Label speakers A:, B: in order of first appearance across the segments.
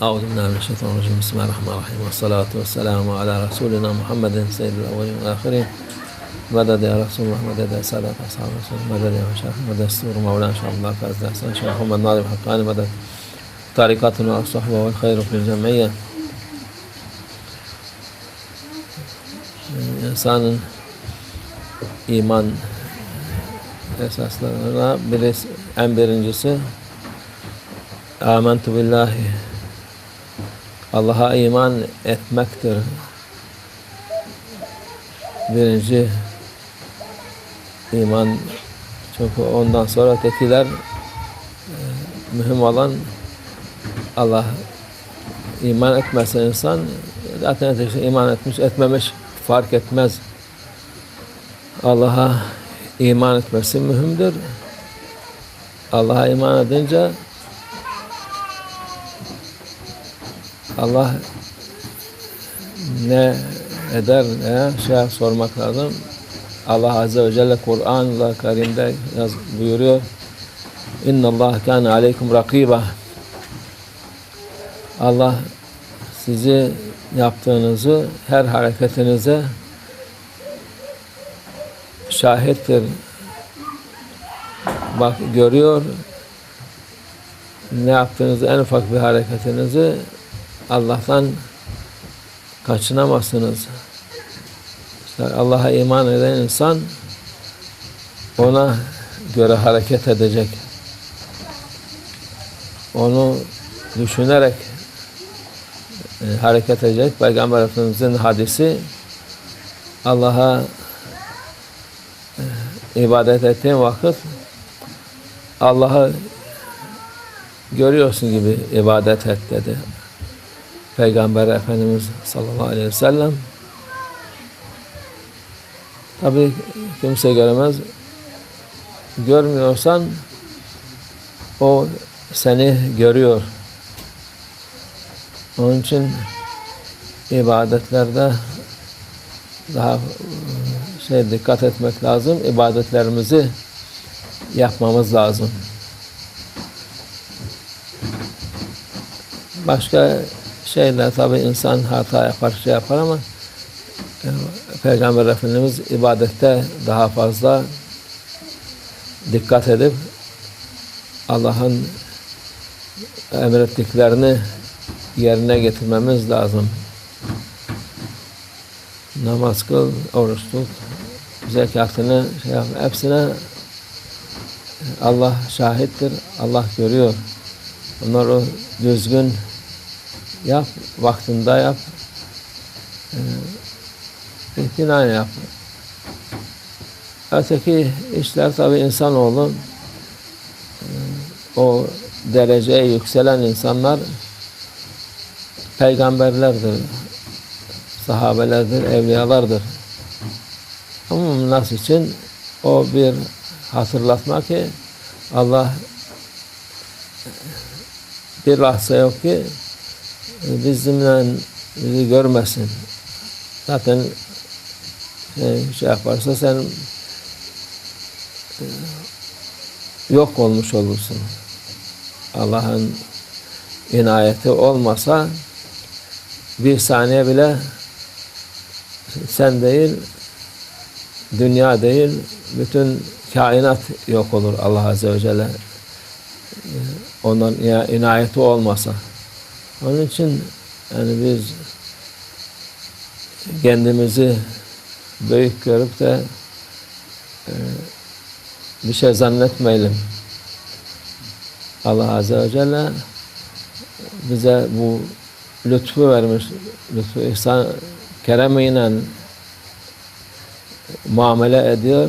A: أعوذ بالله من الشيطان الرجيم. بسم الله الرحمن الرحيم. والصلاة والسلام على رسولنا محمد سيد الأولين والآخرين. مدد يا رسول الله مدد يا سادة أصحاب رسول مدد يا مشايخ مدد السور مولانا شاء الله. فاز الأحسان شيخ محمد ناظم حقاني مدد طريقتنا والصحبة والخير في الجمعية. insanın iman esaslarına birisi, en birincisi Amentu billahi Allah'a iman etmektir. Birinci iman çünkü ondan sonra tekiler e, mühim olan Allah iman etmezse insan zaten iman etmiş etmemiş fark etmez. Allah'a iman etmesi mühimdir. Allah'a iman edince Allah ne eder ne şey sormak lazım. Allah Azze ve Celle Kur'an'la Kerim'de yaz, buyuruyor. İnna Allah kâne aleykum rakiba. Allah sizi yaptığınızı, her hareketinize şahittir. Bak görüyor. Ne yaptığınızı, en ufak bir hareketinizi Allah'tan kaçınamazsınız. Allah'a iman eden insan ona göre hareket edecek. Onu düşünerek e, hareket edecek. Peygamber Efendimiz'in hadisi Allah'a e, ibadet ettiğin vakit Allah'ı görüyorsun gibi ibadet et dedi. Peygamber Efendimiz sallallahu aleyhi ve sellem tabi kimse göremez görmüyorsan o seni görüyor. Onun için ibadetlerde daha şey dikkat etmek lazım. İbadetlerimizi yapmamız lazım. Başka şeyler tabi insan hata yapar, şey yapar ama e, Peygamber Efendimiz ibadette daha fazla dikkat edip Allah'ın emrettiklerini yerine getirmemiz lazım. Namaz kıl, oruç tut, zekatını şey yap, hepsine Allah şahittir, Allah görüyor. Onları düzgün yap, vaktinde yap, e, ihtinan yap. Öteki işler tabi insanoğlu e, o dereceye yükselen insanlar peygamberlerdir, sahabelerdir, evliyalardır. Ama nasıl için? O bir hatırlatma ki Allah bir lahza yok ki bizimle bizi görmesin. Zaten şey, şey yaparsa sen yok olmuş olursun. Allah'ın inayeti olmasa bir saniye bile sen değil, dünya değil, bütün kainat yok olur Allah Azze ve Celle. Ondan inayeti olmasa. Onun için yani biz kendimizi büyük görüp de e, bir şey zannetmeyelim. Allah Azze ve Celle bize bu lütfu vermiş, lütfu ihsan keremiyle muamele ediyor.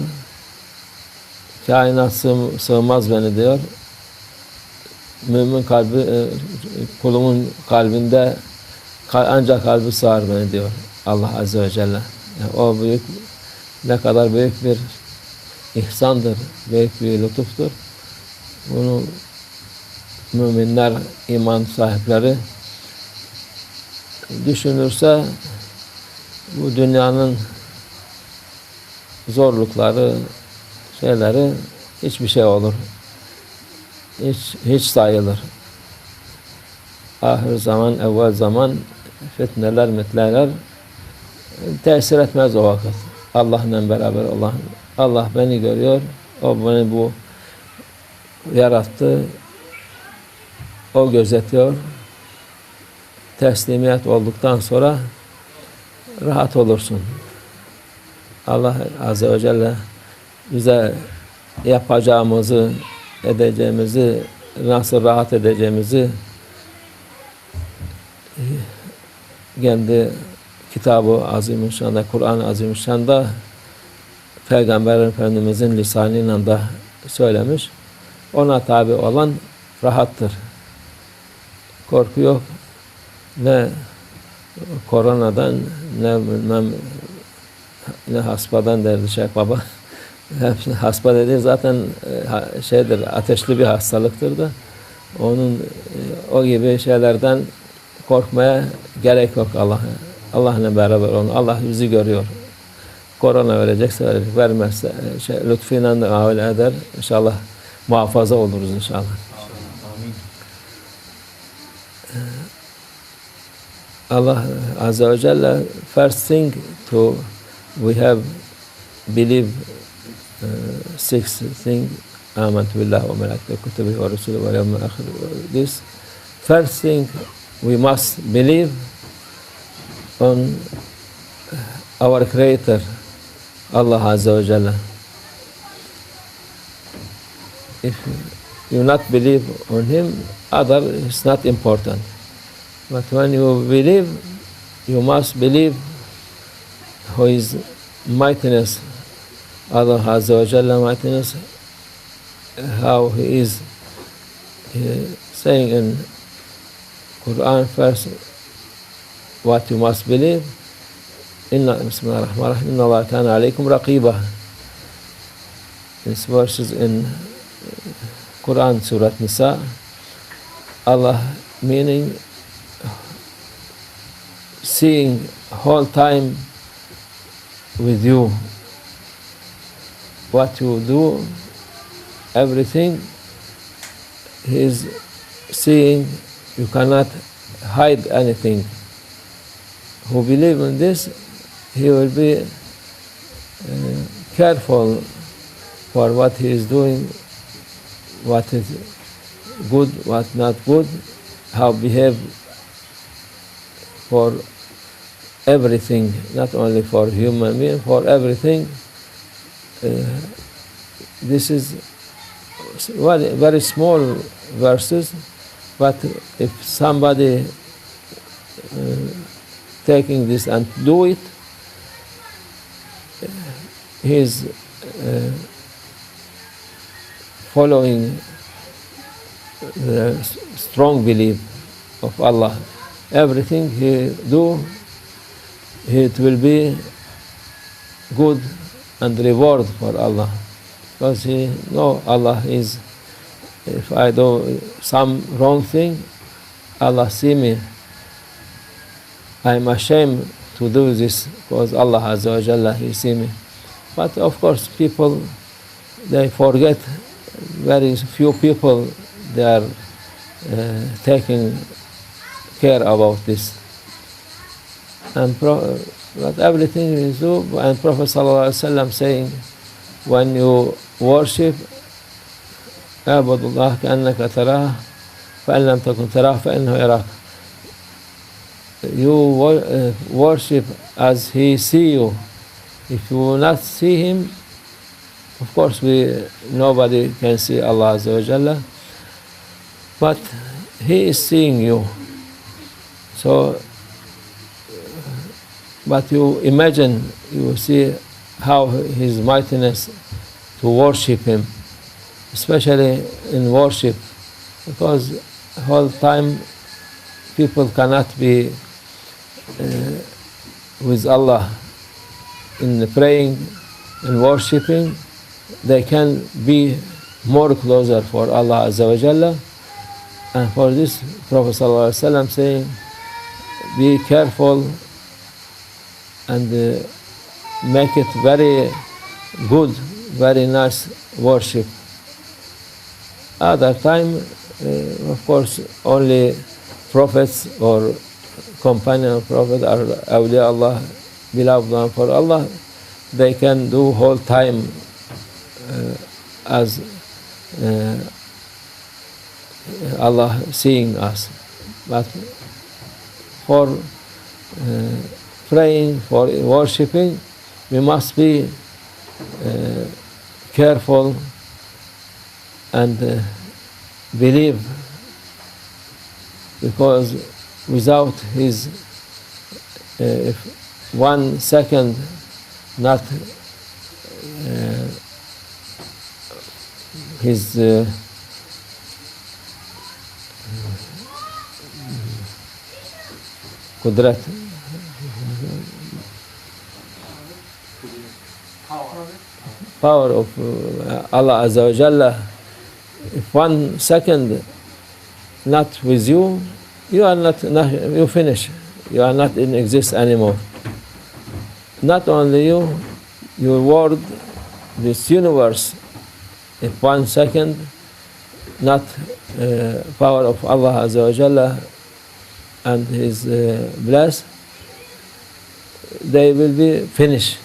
A: Kainat sığ, sığmaz beni diyor. Mümin kalbi, e, kulumun kalbinde ancak kalbi sığar beni diyor Allah Azze ve Celle. Yani o büyük, ne kadar büyük bir ihsandır, büyük bir lütuftur. Bunu müminler, iman sahipleri düşünürse bu dünyanın zorlukları, şeyleri hiçbir şey olur. Hiç, hiç sayılır. ahir zaman, evvel zaman fitneler, mitleler tesir etmez o vakit. Allah'la beraber olan. Allah beni görüyor. O beni bu yarattı. O gözetiyor. Teslimiyet olduktan sonra rahat olursun. Allah Azze ve Celle bize yapacağımızı, edeceğimizi, nasıl rahat edeceğimizi kendi kitabı Azimüşşan'da, Kur'an-ı Azimüşşan'da Peygamber Efendimizin lisanıyla da söylemiş. Ona tabi olan rahattır. Korku yok. Ne koronadan ne bilmem ne haspadan derdi Şeyh Baba. Haspa dediği zaten e, şeydir, ateşli bir hastalıktır da onun e, o gibi şeylerden korkmaya gerek yok Allah. Allah'la beraber olun. Allah bizi görüyor. Korona verecekse verecek, vermezse e, şey, lütfuyla öyle eder. İnşallah muhafaza oluruz inşallah. Allah Azze ve Celle first thing to we have believe six thing آمنت بالله وملائكته وكتبه ورسله واليوم الآخر this first thing we must believe on our creator Allah Azza wa Jalla if you not believe on him other is not important but when you believe you must believe who is mightiness Allah Azza wa Jalla mightiness how he is uh, saying in Quran first what you must believe inna bismillah ar-rahman ar-rahim inna Allah kana alaykum this verses in Quran Surah Nisa Allah meaning seeing whole time with you what you do everything he is seeing you cannot hide anything. Who believe in this he will be uh, careful for what he is doing what is good what not good how behave for everything not only for human being for everything this is very, very small verses, but if somebody uh, taking this and do it, he is uh, following the strong belief of Allah. Everything he do, it will be good and reward for Allah. Because he know Allah is if I do some wrong thing Allah see me. I'm ashamed to do this because Allah Azza wa Jalla he see me. But of course people they forget very few people they are uh, taking care about this. And pro- but everything is do and Prophet Sallallahu Alaihi Wasallam saying when you worship اعبد الله كأنك تراه فإن لم تكن تراه فإنه يراك you worship as he see you if you will not see him of course we nobody can see Allah Azza wa Jalla but he is seeing you so but you imagine you see how his mightiness to worship him, especially in worship, because whole time people cannot be uh, with Allah in praying and worshiping. They can be more closer for Allah Azza wa Jalla. And for this, Prophet ﷺ saying, be careful and uh, make it very good very nice worship. Other time, uh, of course, only prophets or companion of prophet or awliya Allah, beloved one for Allah, they can do whole time uh, as uh, Allah seeing us. But for uh, praying, for worshipping, we must be uh, careful and uh, believe because without his uh, one second not uh, his uh, power of uh, Allah Azza wa Jalla. If one second not with you you are not, not you finish. You are not in exist anymore. Not only you your world this universe if one second not uh, power of Allah Azza wa Jalla and His uh, bless, they will be finished.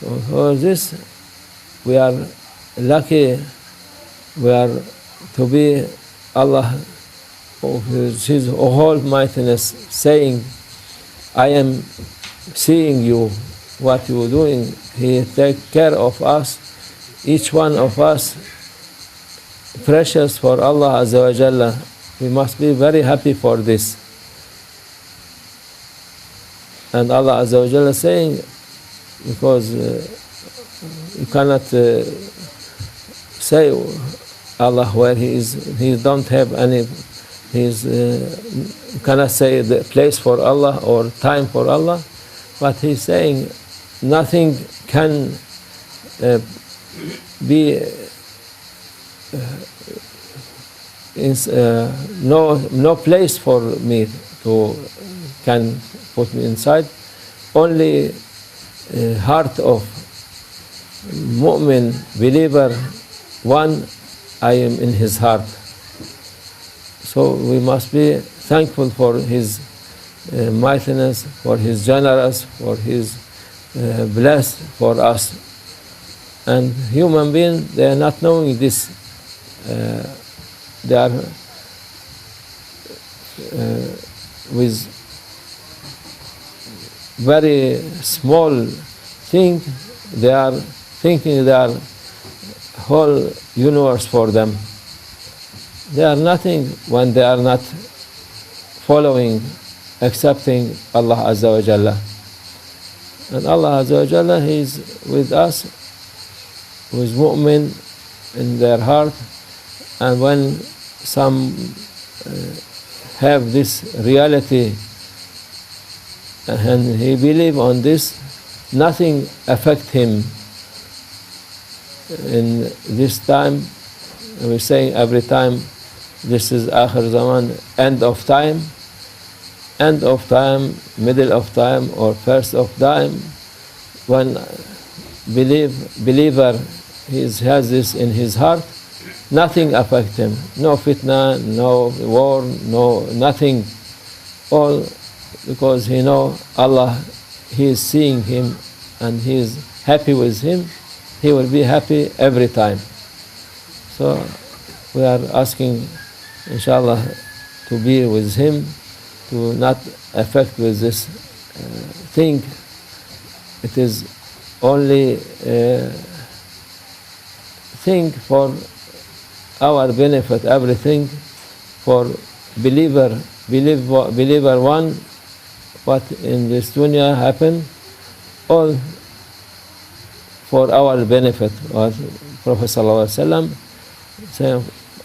A: For this, we are lucky, we are to be Allah of His whole mightiness saying, I am seeing you, what you are doing. He take care of us, each one of us, precious for Allah Azza wa Jalla. We must be very happy for this. And Allah Azza wa Jalla saying, because uh, you cannot uh, say Allah where He is, He don't have any, He is, uh, cannot say the place for Allah or time for Allah, but He's saying nothing can uh, be uh, is uh, no no place for me to can put me inside. Only uh, heart of mu'min believer, one I am in his heart. So we must be thankful for his uh, mightiness, for his generous, for his uh, blessed for us. And human beings, they are not knowing this. Uh, they are uh, with very small thing, they are thinking they are whole universe for them. They are nothing when they are not following, accepting Allah Azza wa Jalla. And Allah Azza wa Jalla, He is with us, with mu'min in their heart, and when some uh, have this reality and he believe on this, nothing affect him. In this time, we say every time, this is Akhir Zaman, end of time, end of time, middle of time, or first of time, when believe, believer he has this in his heart, nothing affect him. No fitna, no war, no nothing. All because he know Allah, he is seeing him and he is happy with him. He will be happy every time. So we are asking, inshallah, to be with him, to not affect with this uh, thing. It is only a thing for our benefit, everything for believer, believer, believer one, what in this dunya happen, all for our benefit. What Prophet ﷺ said,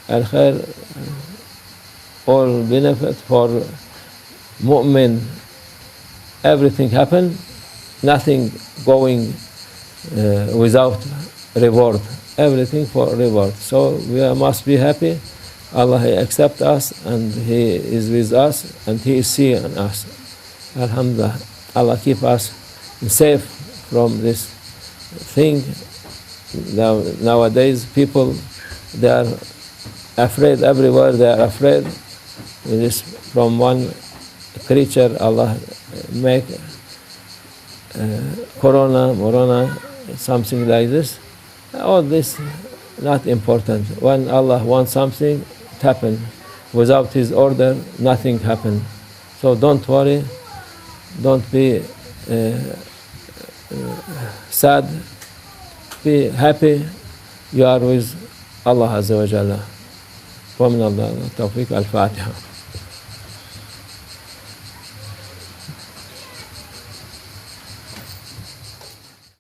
A: al khair, all benefit for mu'min, everything happen, nothing going uh, without reward everything for reward. So we must be happy. Allah accept us and He is with us and He is seeing us. Alhamdulillah. Allah keep us safe from this thing. Now, nowadays people they are afraid everywhere they are afraid this from one creature Allah make uh, corona, morona, something like this. All this not important. When Allah wants something, it happen. Without His order, nothing happen. So don't worry. Don't be uh, uh, sad. Be happy. You are with Allah Azza wa Jalla. ومن الله التوفيق الفاتحة